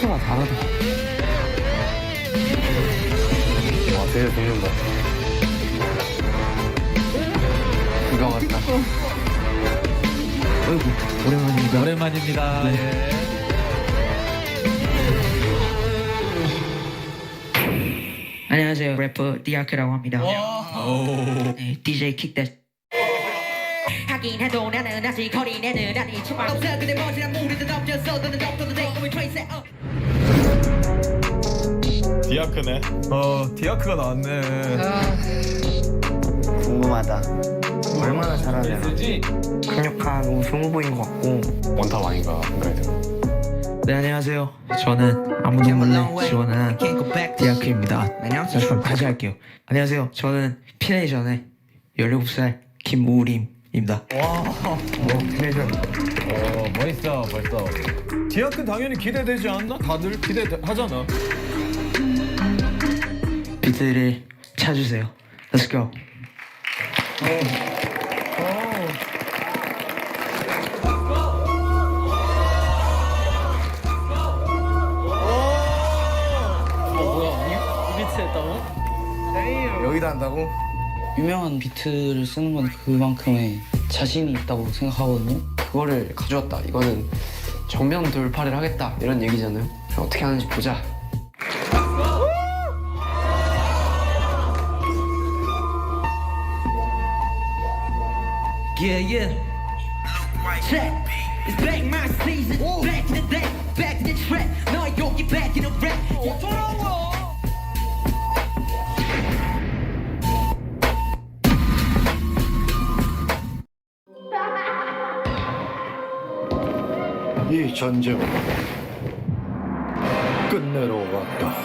순서가 다르다. 와, 되게 듣는다. 그거 같다. 어이구, 오랜만입니다. 오랜만입니다. 예. 안녕하세요 래퍼 디아크라고 합니다 오. 네, DJ 킥대 하긴 해도 나는 아직 거리 내는 아니지만 없어 근데 멋이란 무리도 덮였어 너는 덮어도 돼 우리 트레이스 업 디아크네. 어, 디아크가 나왔네. 궁금하다. 얼마나. 쓰지? 강력한 우승 후보인 것 같고. 원탑 아닌가 생각이 들어. 네 안녕하세요 저는 아무도 몰래 지원한 디아크입니다 잠시만 다시 할게요 안녕하세요 저는 피네이션의 17살 김우림입니다 와. 텐션. 어, 멋있어, 벌써. 디아크 당연히 기대되지 않나? 다들 기대하잖아. 비트를 찾으세요 Let's go 여기다 한다고? 유명한 비트를 쓰는 건 그만큼의 자신이 있다고 생각하거든요. 그거를 가져왔다. 이거는 정면 돌파를 하겠다. 이런 얘기잖아요. 어떻게 하는지 보자. Yeah, yeah. Check. It's back my season. Back to the day. Back to the track. 너 여기 back in the rap. 이 전쟁은 끝내러 왔다.